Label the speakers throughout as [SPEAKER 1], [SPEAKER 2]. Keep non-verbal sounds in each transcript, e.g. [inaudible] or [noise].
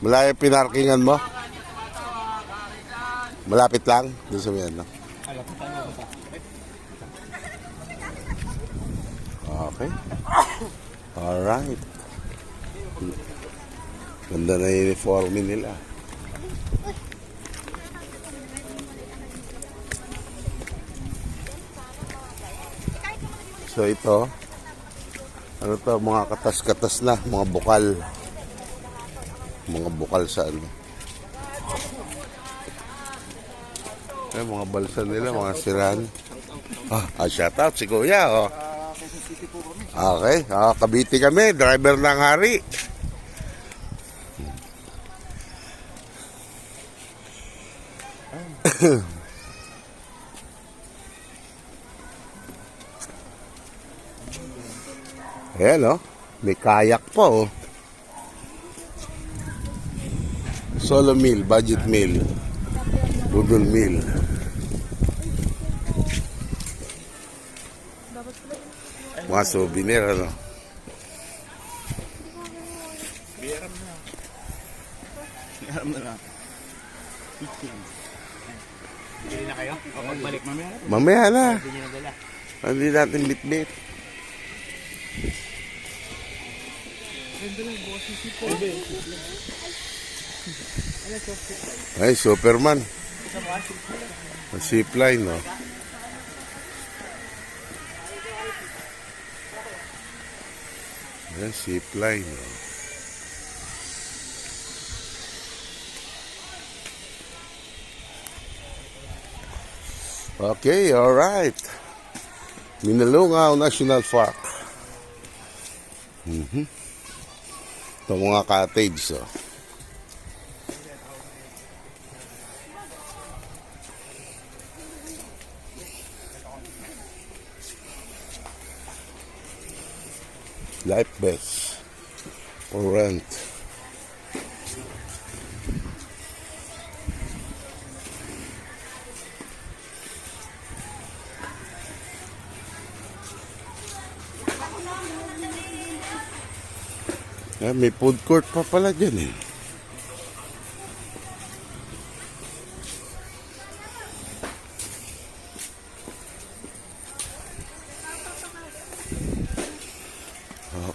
[SPEAKER 1] Malayo pinarkingan mo? Malapit lang? Doon sa ano? Okay. Alright. Ganda na yung uniforme nila. So ito, ano to, mga katas-katas na, mga bukal. Mga bukal sa ano. Eh, mga balsa nila, mga siran. Ah, ah shout out si Kuya, oh. Okay, ah, Cavite kami, driver ng hari. [coughs] Ayan, oh. May kayak pa, oh. Solo meal, budget meal. Budol meal. Mga souvenir, ano.
[SPEAKER 2] Alam na lang. Bili na kayo? O pagbalik mamaya?
[SPEAKER 1] Mamaya na.
[SPEAKER 2] Hindi nyo nadala.
[SPEAKER 1] Hindi natin bitbit. Ay, Superman. Zipline, no? Ayan, zipline, no? Okay, alright. Minalungaw National Park. Mhm. Ito mga cottage, oh. Life best for rent. Ah, may food court pa pala dyan eh.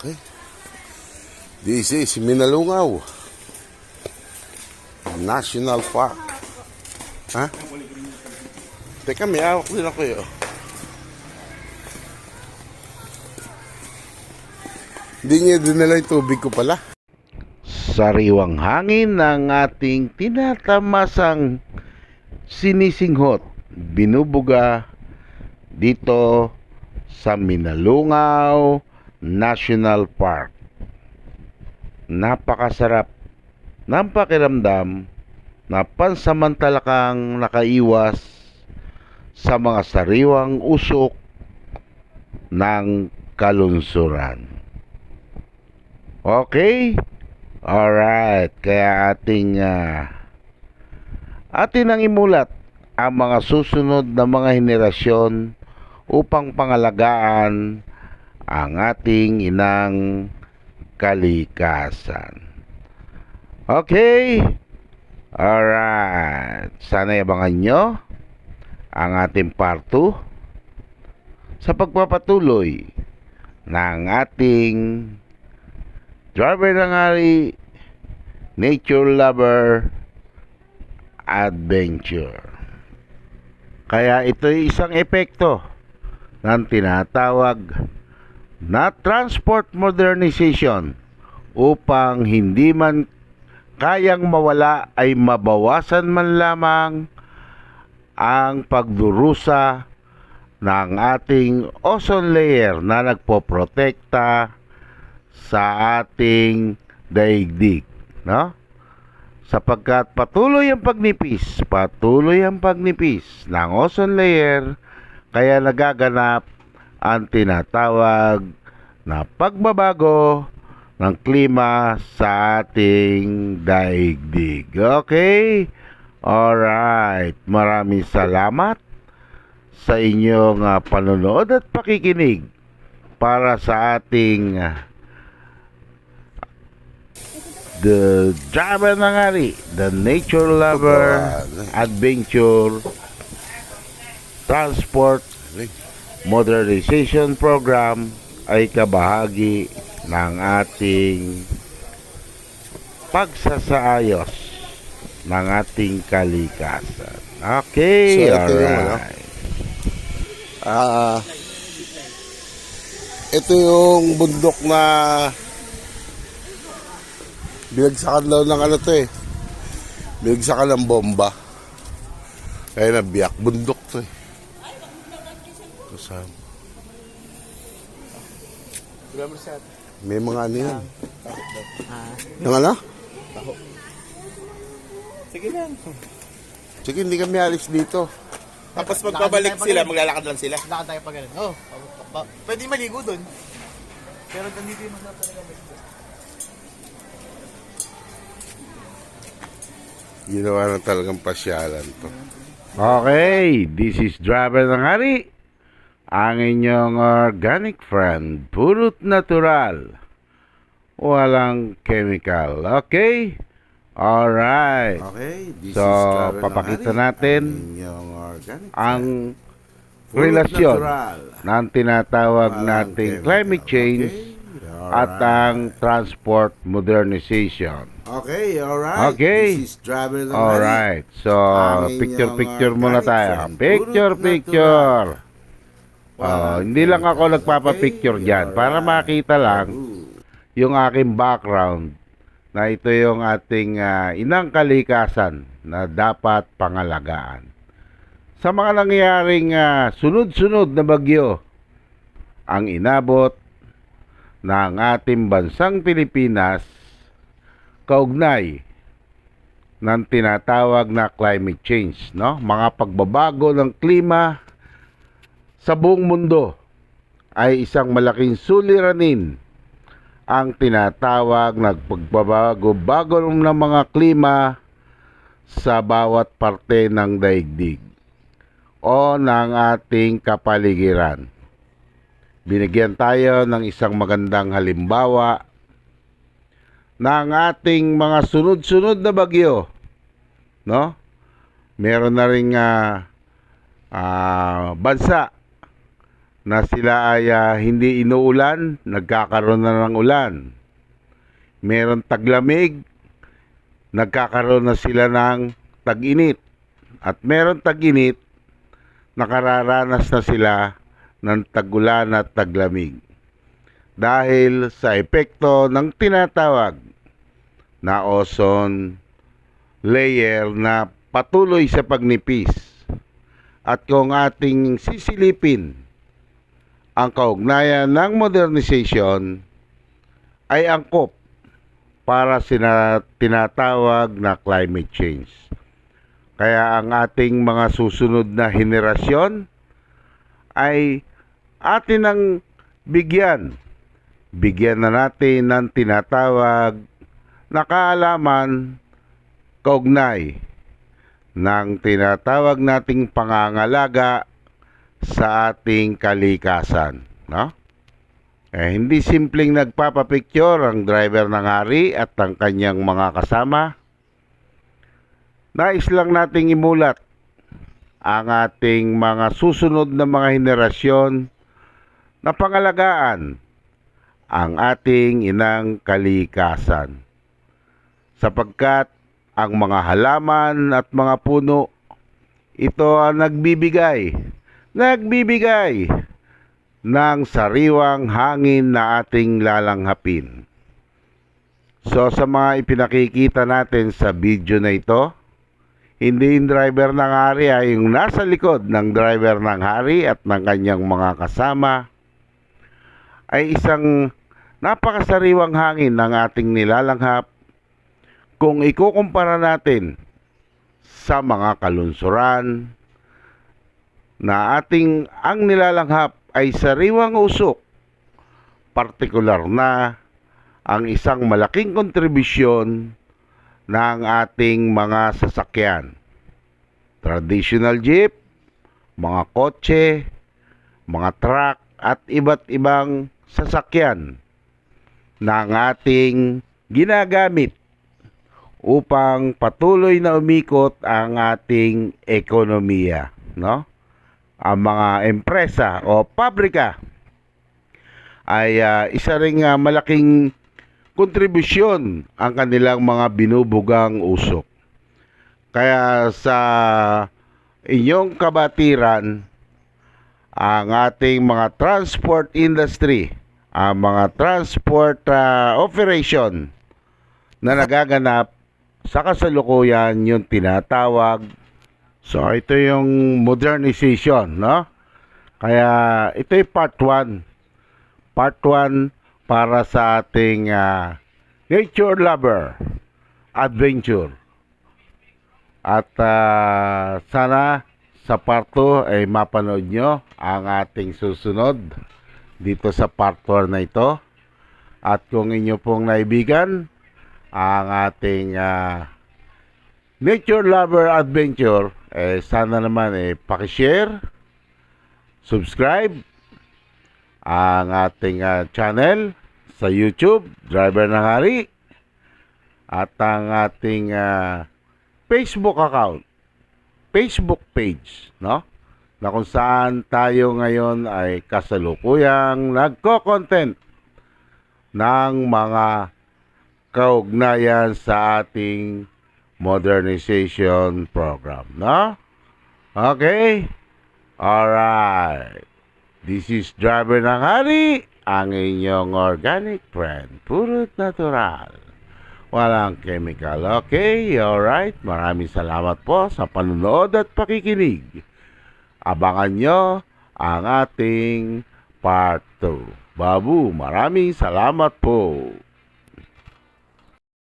[SPEAKER 1] Okay. This is Minalungaw. National Park. Ha? Teka, may awak din ako eh. oh. Hindi niya dinala yung tubig ko pala. Sariwang hangin ng ating tinatamasang sinisinghot, binubuga dito sa Minalungaw National Park. Napakasarap ng pakiramdam na pansamantala kang nakaiwas sa mga sariwang usok ng kalunsuran. Okay? Alright. Kaya ating ah, atin ang imulat ang mga susunod na mga henerasyon upang pangalagaan ang ating inang kalikasan. Okay? Alright. Sana abangan nyo ang ating part 2 sa pagpapatuloy ng ating driver ng hari, nature lover, adventure. Kaya ito ay isang epekto ng tinatawag na transport modernization upang hindi man kayang mawala ay mabawasan man lamang ang pagdurusa ng ating ozone layer na nagpoprotekta sa ating daigdig, no? Sapagkat patuloy ang pagnipis, patuloy ang pagnipis ng ozone layer, kaya nagaganap ang tinatawag na pagbabago ng klima sa ating daigdig. Okay? Alright. Maraming salamat sa inyong ah, panonood at pakikinig para sa ating ah, the driver ng hari, the nature lover, adventure, transport, modernization program ay kabahagi ng ating pagsasaayos ng ating kalikasan. Okay,
[SPEAKER 3] So, ito yung ano?
[SPEAKER 1] alright.
[SPEAKER 3] Ah, ito yung bundok na binagsakan daw ng ano to eh. Binagsakan ng bomba. Kaya nabiyak. Bundok to eh. Kasama. May mga ano yan. Yung ano?
[SPEAKER 4] Sige lang.
[SPEAKER 3] Sige, hindi kami alis dito.
[SPEAKER 4] Tapos
[SPEAKER 2] Lakad tayo
[SPEAKER 4] sila, maglalakad lang sila.
[SPEAKER 2] Lakad tayo pa ganun. Oh, pwede maligo dun. Pero nandito yung mga talaga maligo.
[SPEAKER 3] Ginawa na talagang pasyalan to.
[SPEAKER 1] Okay, this is Driver ng Hari. Ang inyong organic friend, purot natural. Walang chemical. Okay? Alright.
[SPEAKER 3] Okay, this
[SPEAKER 1] So, papakita natin Ang relasyon ng tinatawag nating climate change at ang transport modernization.
[SPEAKER 3] Okay, alright.
[SPEAKER 1] Okay.
[SPEAKER 3] This is ng
[SPEAKER 1] Alright. So,
[SPEAKER 3] Ang
[SPEAKER 1] picture-picture muna tayo.
[SPEAKER 3] friend.
[SPEAKER 1] Picture, Oh, hindi lang ako nagpapapicture dyan. Para makita lang yung aking background na ito yung ating ah, inang kalikasan na dapat pangalagaan. Sa mga nangyayaring ah, sunod-sunod na bagyo ang inabot ng ating bansang Pilipinas kaugnay ng tinatawag na climate change, no? Mga pagbabago ng klima sa buong mundo ay isang malaking suliranin ang tinatawag nagpagbabago-bago ng mga klima sa bawat parte ng daigdig o ng ating kapaligiran. Binigyan tayo ng isang magandang halimbawa ng ating mga sunod-sunod na bagyo. No? Meron na rin ah, ah, bansa na sila ay ah, hindi inuulan, nagkakaroon na ng ulan. Meron taglamig, nagkakaroon na sila ng tag-init. At meron tag-init, nakararanas na sila ng tagulan at taglamig. Dahil sa epekto ng tinatawag na ozone layer na patuloy sa pagnipis. At kung ating sisilipin ang kaugnayan ng modernization ay angkop para sina tinatawag na climate change. Kaya ang ating mga susunod na henerasyon ay atin ang bigyan. Bigyan na natin ng tinatawag na kaalaman kaugnay ng tinatawag nating pangangalaga sa ating kalikasan. No? Eh, hindi simpleng nagpapapicture ang driver ng hari at ang kanyang mga kasama. Nais lang nating imulat ang ating mga susunod na mga henerasyon na pangalagaan ang ating inang kalikasan. Sapagkat ang mga halaman at mga puno, ito ang nagbibigay, nagbibigay ng sariwang hangin na ating lalanghapin. So sa mga ipinakikita natin sa video na ito, hindi yung driver ng hari ay yung nasa likod ng driver ng hari at ng kanyang mga kasama ay isang napakasariwang hangin ng ating nilalanghap kung ikukumpara natin sa mga kalunsuran na ating ang nilalanghap ay sariwang usok partikular na ang isang malaking kontribusyon ng ating mga sasakyan. Traditional jeep, mga kotse, mga truck at iba't ibang sasakyan na ang ating ginagamit upang patuloy na umikot ang ating ekonomiya, no? Ang mga empresa o pabrika ay ah, isa ring ah, malaking kontribusyon ang kanilang mga binubugang usok. Kaya sa inyong kabatiran, ang ating mga transport industry, ang mga transport ah, operation na nagaganap sa kasalukuyan yung tinatawag. So ito yung modernization, no? Kaya ito yung part 1. Part 1 para sa ating ah, nature lover adventure. At ah, sana sa part 2 ay mapanood nyo ang ating susunod dito sa part 4 na ito. At kung inyo pong naibigan ang ating ah, nature lover adventure, eh, sana naman eh, pakishare, subscribe ang ating ah, channel sa YouTube, Driver ng Hari, at ang ating ah, Facebook account, Facebook page, no? Na kung saan tayo ngayon ay kasalukuyang nagko-content ng mga kaugnayan sa ating modernization program, no? Okay? Alright. This is Driver ng Hari, ang inyong organic friend. Purot natural. Walang chemical. Okay? Alright. Maraming salamat po sa panunood at pakikinig. Abangan nyo ang ating part 2. Babu, maraming salamat po.